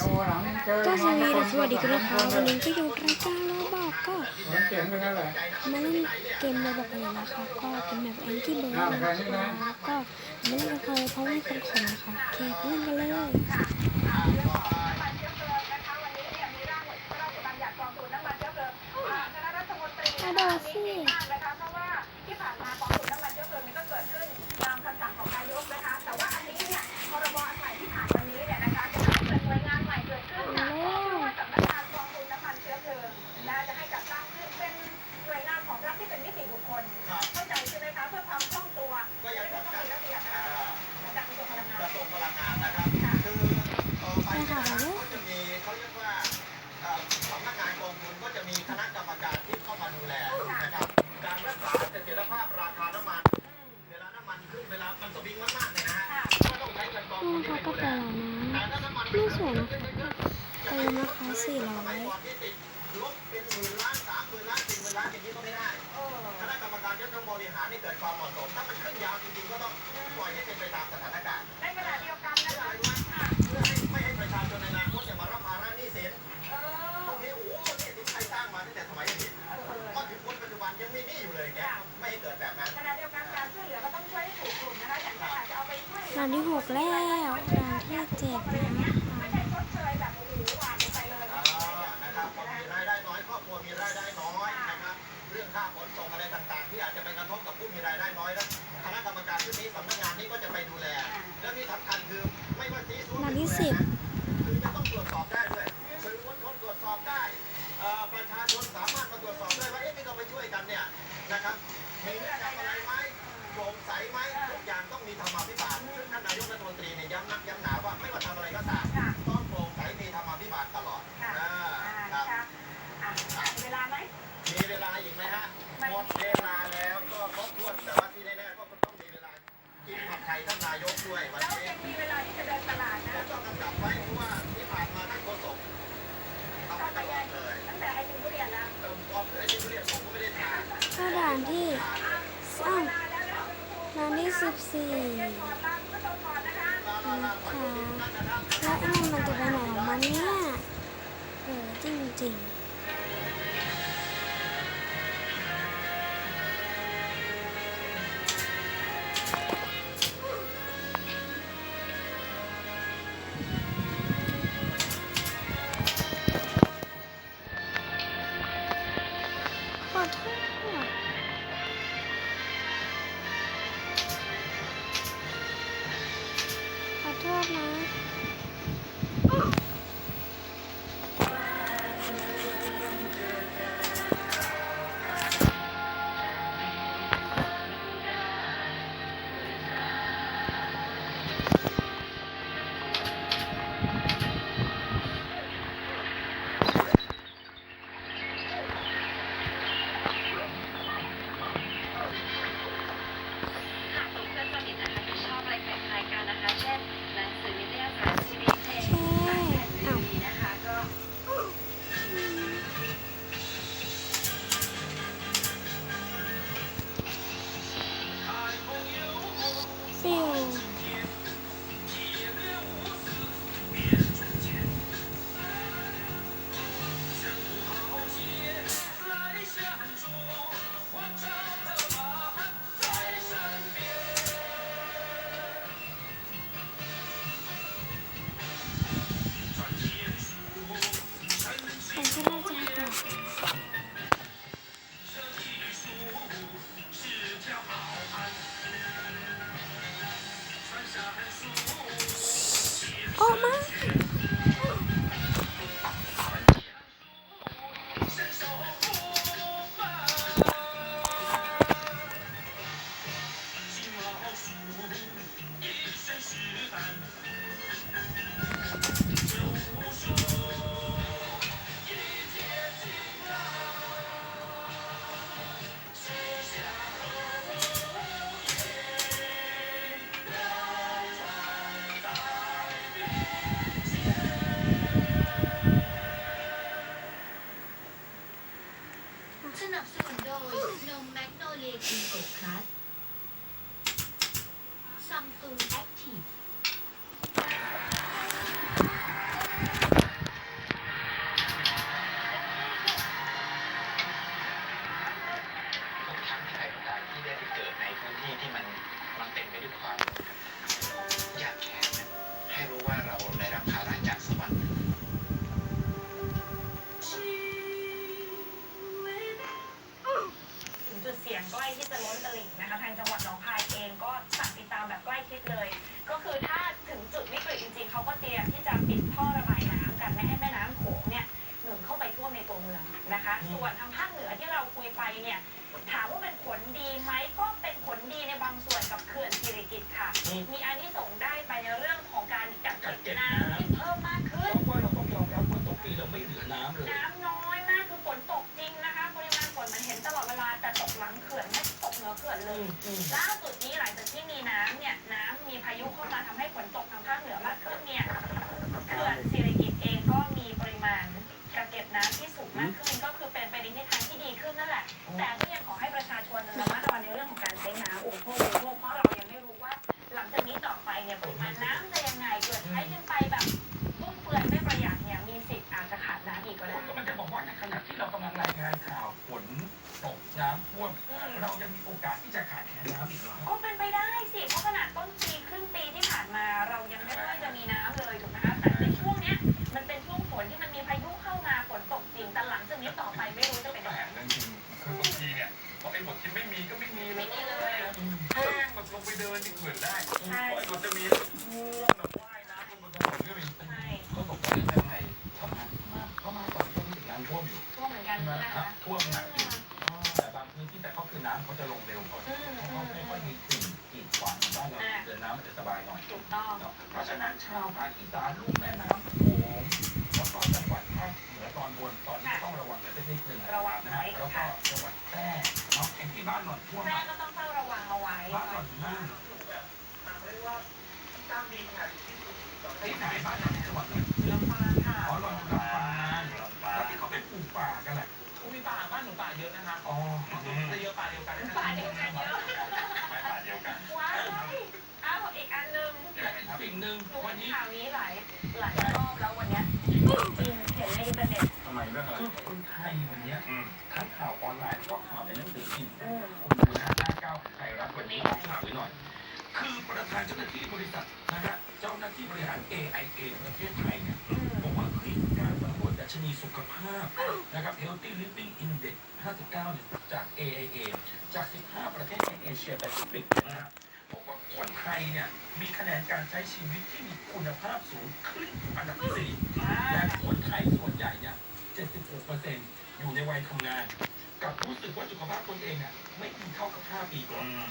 ก็สวัสดีสวัสดีกันนะคะวันนี้ก็อยู่รายการเรบอกก็เสียงเป็นไงล่ะมาเล่นเกมเราบอกกันเลยนะคะก็เป็นแบบแองกี้เบิร์ดนะคะก็ไม่เล่นกับใครเพราะไม่มีคนขอนะคะเคไปเล่นกันเลยกระโดดสิ ก็ยังต้องการกระทรวงพลังงานนะครับ คือเอ่อไปเนี่ยนะก็จะมีเขาเรียกว่าเอ่อสำนักงานกองทุนก็จะมีคณะกรรมการที่เข้ามาดูแลนะครับ การรักษาเสถียรภาพราคาน้ำมัน เวลาน้ำมันขึ้นเวลามันสวิงมากๆเนี่ยนะฮะก็ต้องใช้เงินกอง นี่ ทุน นะคะที่ไป ก็ ดูแล แต่ละนะ แต่ถ้าน้ำมัน ไม่สวยนะคะเติมนะคะสี่ร้อ สมัย ย ก่อนที่ติดลบเป็นหมื่นล้านสามหมื่นล้านสี่หมื่นล้านอย่างนี้ก็ไม่ได้ คณะกรรมการจะต้องบริ หารให้เกิดความเหมาะสม ถ้ามันขึ้นยาวจริงๆก็ต้องปล่อยให้เป็นไปตามสถานการณ์ในขณะเดียวกันนะคะเพื่อให้ไม่ให้ประชาชนในอนาคตจะมารับภาระหนี้สินพวกนี้โอ้โหนี่ที่ใครสร้างมาตั้งแต่สมัยอดีตก็ถึงคนปัจจุบันยังมีหนี้อยู่เลยแกไม่ให้เกิดแบบนั้นด่านที่หกแล้วด่านที่เจ็ดนะคะอ่านะครับคนมีรายได้น้อยครอบครัวมีรายได้น้อยนะครับ เรื่องค่าขนส่งอะไรต่างๆ ที่อาจจะไปกระทบกับผู้มีรายได้น้อยแล้วคณะกรรมการชุดนี้สำนักงานนี้ก็จะไปดูแล และที่สำคัญคือไม่ว่าซีซัวด่านที่สิบคือจะต้องตรวจสอบได้ด้วยสื่อมวลชนตรวจสอบได้เอ่อประชาชนสามารถมาตรวจสอบได้ว่าเอ๊ะที่เราไปช่วยกันเนี่ยนะครับ ทยท่านนายกด้วยวันแล้วนี้ยังมีเวลาที่จะเดินตลาดผนะมต้องกำกับไว้เพราะว่าที่ผ่านมาท่านโฆษกทำมาตลอดเลยตั้งแต่ไอ้ถึงทุเรียนแล้วเออพอไอ้ที่เรียนผมก็ไม่ได้ทานก็ด่านที่อ้าวด่านที่สิบสี่ถอดล้างก็ต้องถอดนะคะลาลาลาขอให้ท่านนะครับแล้วไอ้นั่นมันจะไปไหนของมันเนี่ยเออจริงจริงๆ ออ ส่วนทางภาคเหนือที่เราคุยไปเนี่ย ฉะนั้นชาวภาคอีสานลุ่มแม่น้ำโขงแล้วก็จังหวัดภาคเหนือตอนบนตอนนี้ต้องระวังกันสักนิดหนึ่งระวังนะไว้ฮะแล้วก็ค่ะจังหวัดแพร่เนาะอย่างที่บ้านหล่อนท่วมแม่อะก็ต้องเฝ้าระวังเอาไว้บ้านหล่อนนั่นเรียกว่าจ้างดินค่ะที่สุดที่ไหนบ้านหล่อนจังหวัดไหนลำปางค่ะอ๋อหล่อนอยู่ลำปางแล้วที่เขาไปปลูกป่ากันแหละมีป่าบ้านหนูป่าเยอะนะคะอ๋อจะเยอะป่าเดียวกันป่าเดียวกันเยอะ ป่าเดียวกัน ว้ายอ้าวอีกอันหนึ่ง สิ่ งหนึ่งหนูวัเห็นนนี้ข่าวนี้หลายหลายรอบแล้ววันเนี้ยจริงเห็นในอินเทอร์เน็ตทำไมเรื่องอะไรคือคนไทยวันเนี้ยอืมทั้งข่าวออนไลน์ก็ข่าวในหนังสือพิมพ์อืมคุณดูนะหน้าเก้าไทยรัฐวันนี้ขอข่าวไว้หน่อย คือประธานเจ้าหน้าที่บริษัทนะฮะเจ้าหน้าที่บริหาร AIA ประเทศไทยเนี่ยอืมบอกว่าเฮ้ยการสำรวจดัชนีสุขภาพนะครับ Healthy Living Index 59เนี่ยจาก AIA จาก 15 ประเทศในเอเชียแปซิฟิกนะฮะบอกว่า คนไทยเนี่ยมีคะแนนการใช้ชีวิตที่มีคุณภาพสูงขึ้นอันดับที่สี่และคนไทยส่วนใหญ่เนี่ย76%อยู่ในวัยทำงาน กับรู้สึกว่าสุขภาพตนเองเนี่ยไม่ดีเท่ากับ 5 ปีก่อนอืม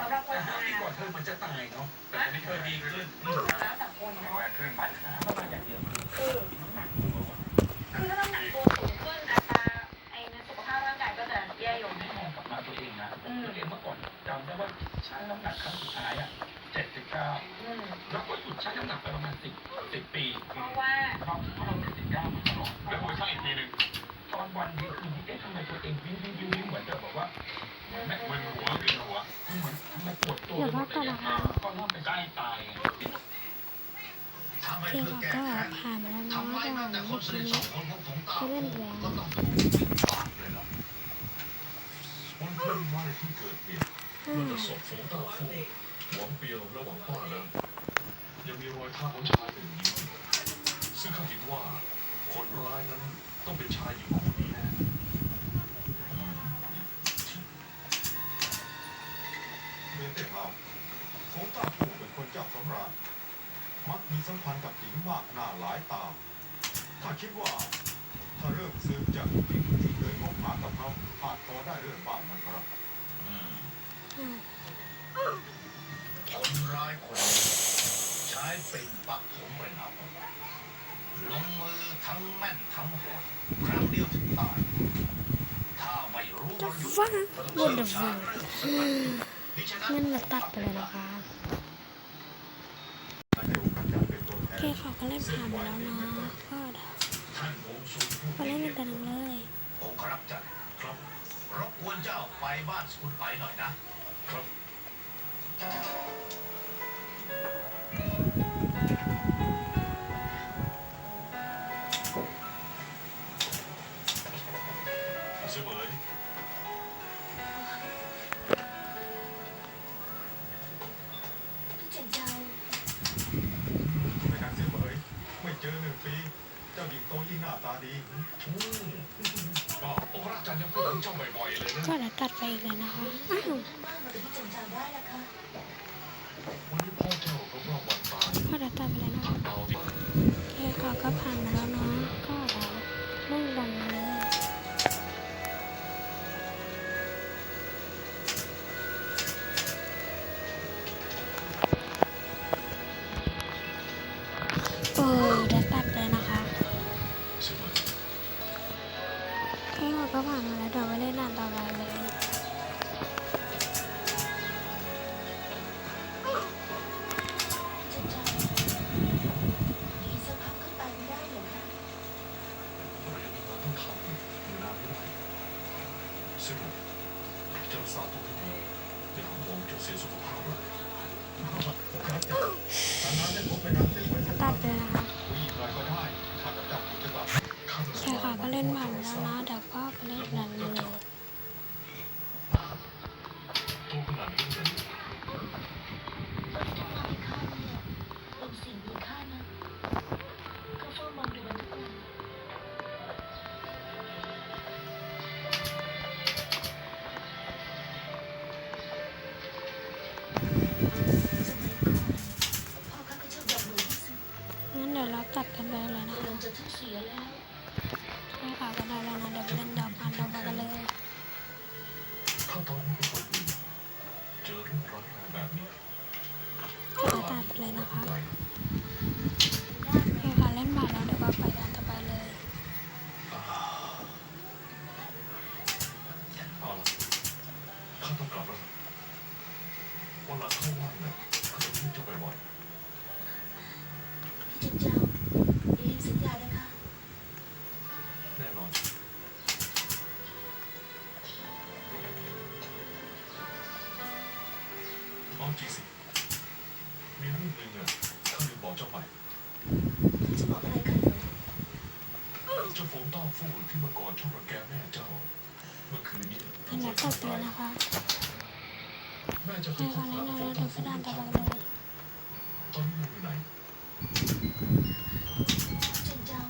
สำหรับคนแต่งาน5ปีก่อนเธอเหมือนจะตายเนาะแต่ตอนนี้เธอดีขึ้นแล้วแต่คนแข็นะงแรงขึ้นปัญหามันมาอย่างเดียวคือคือน้ำหนักตัวก่อนคือถ้าน้ำหนักตัวสูง ตัวเองวิ่งวิ่งวิ่งวิ่งเหมือนแบบว่าเหมือนแม่มึนหัวมึนหัวเหมือนทำไมปวดตัวเดี๋ยวพักก่อนนะคะก็เริ่มเป็นใกล้ตายเคค่ะก้ก็ผ่านมาแล้วนะทำไมระหแม้ว่างแต่คเมื่นอสนิกี้ทสองคนของผมตาที่เล่นแหวนวันเพิ่งว่าในที่เกิดเหตุห้าเมื่อศพโฟต้าฟูหวังเปียวและหวังป้าแล้วยังมีรอยเท้าของชายหนึ่งยืนซึ่งเขาคิดว่าคนร้ายนั้นต้องเป็นชายหญิง เป็นคนเจ้าสำราญมักมีสัมพันธ์กับหญิงมากหน้าหลายตา ถ้าคิดว่า ถ้าเริ่มสืบจากหญิงที่เคยคบหากับเขาอาจพอได้เรื่องบ้างนะครับห้าคนร้ายคนนี้ใช้เป็นปักผมเป็นอาวุธลงมือทั้งแม่นทั้งโหดครั้งเดียวถึงตาย ถ้าไม่รู้จะวรยุทธ์ฟังก็ต้องวอเชี่เดยอวร์ชาฟูญเรื่องสกัดมิฉะนั้นงั้นเราตัดไปเลยนะคะและให้โอกาสจัด เป็นตัวแทโอนเขาก็เล่นผ่านไปแล้วนะก็เดี๋ยวท่านองค์ทรงผู้มาเล่นกันหนึ่งเลยองค์ครับจัดครับรบกวนเจ้าไปบ้านสกุลไปหน่อยนะครับ ปีเจ้าหญิงโตยิ่งหน้าตาดีอืมก็โองค์รักจันยังพูดถึงเจ้าบ่อยๆเลยนะก็เดี๋ยวตัดไปอีกแล้วนะคะอ้าววันนี้พ่อเจ้าก็ว่าวันตายก็เดี๋ยวตัดไปแล้วนะคะเตาที่โอเคค่ะก็ผ่านมาแล้ว เสมยเจ้าสาวต้องให้ดีอย่าห่วงเจ้าเสียสุขภาพเลยครับจัดทางนั้นได้พบไปนานเส้นไว้สักตัพัดกเลยนะคะคุยอีกหน่อยก็ได้ข้ากับเจ้าคงจะกลับข้าโอเคค่ะก็เล่นผ่านแล้วนะเดี๋ยวก็ไปเล่นนันเลย กันได้แลยนะคะ ต้าฟู่ที่เมื่อก่อนชอบรังแกแม่เจ้า เมื่อคืนนี้อันดับต่อไปนะคะแม่เจ้าให้ที่ฟัเข้างแล้หาวฟเรางเดิต้านไปฟู่ด้านตะวันเลยตอนนี้นางอยู่ไหนเจนเจ้า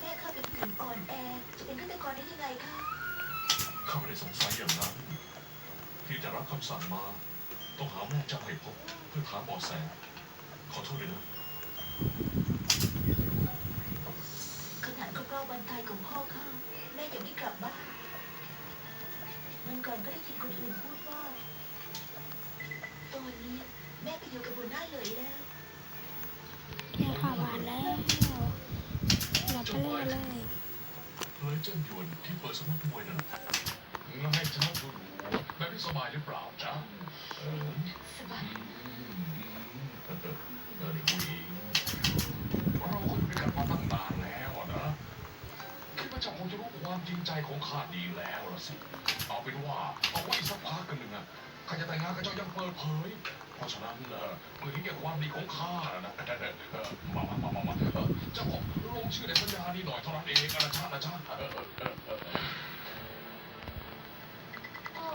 แม่ข้าเป็นผู้หญิงอ่อนแอจะเป็นฆาตกรได้ยังไงคะข้าไม่ได้สงสัยอย่างนั้นเพียงแต่รับคำสั่งมา ต้องหาแม่เจ้าให้พบเพื่อถามเบาะแสขอโทษเลยนะ ขนาดครบรอบ วันตายของพ่อข้าแม่ยังไม่กลับบ้านวันก่อนก็ได้ยินคนอื่นพูดว่า ตอนนี้แม่ไปอยู่กับหัวหน้าเหลยแล้วแค่ข่าวหวานแล้ว เราไปเล่นกันเลยเลยเจิ้นหยวนที่เปิดสำนักมวยนั่นงั้นให้เจ้าดูแบบนี้สบายหรือเปล่าจ๊ะเออสบาย เออเออเออเด็กผู้หญิง เราก็อยู่ด้วยกันมาตั้งนานแล้วอะนะ คิดว่าเจ้าคงจะรู้ความจริง ใจของข้าดีแล้วละสิ เอาเป็นว่าเอาไว้สักพักกันหนึ่งอะข้าจะแต่งงานกับเจ้าอยังเปิดเผย เพราะฉะนั้นเออเพื่อเห็นแก่ความดีของข้านะเออเออมามามามามาเออเจ้าขอลงชื่อในสัญญานี้หน่อยเท่านั้นเองนะจ๊ะนะจ๊ะเออเออเออเอออ๋อ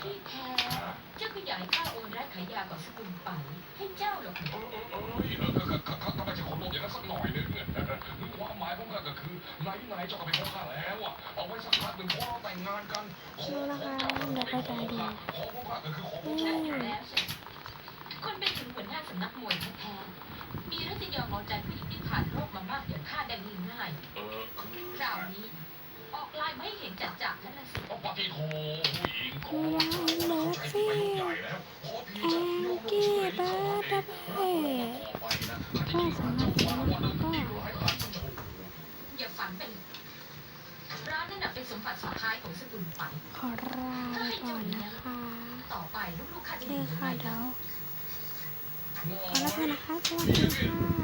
ที่แท้เจ้าก็อยากให้ข้าโอนแรก ขายยากับสกุลไปให้เจ้าหรอกเออเออเออเออข้าข้าข้าข้าไม่ใช่คนโลภอย่างนั้นสักหน่อยนึงความหมายของข้าก็คือไหนไหนเจ้าก็เป็นของข้าแล้วอะเอาไว้สักพักหนึ่งพอเราแต่งงานกันของของเจ้าก็เป็นของข้าของของข้าก็คือของของเจ้าแล้วคนเป็นถึงหัวหน้าสำนักมวยแท้ๆมีรัตยอมเอาใจผู้หญิงที่ผ่านโรคมามากอย่างข้าได้ง่ายเออคือคราวนี้ ออกลายไม่เห็นจัดจัแล้วล่ะสิเอาปฏิโทผู้หญิงก็เข้า กลงชื่อให้เขาเองแล้วต่อไปนะข้ารักเจ้าฟ้วันหนึ่งอีกหลายล้านชั่วโมงอย่าฝันไปร้านนั่นน่ะเป็นสมบัติสุดท้ายของสกุลไปขอลาไปก่อนนะคะต่อไปลูกๆข้าจะเจอค่ะไงเดี๋ยวงอขอลาไปนะคะสวัสดีค่ะ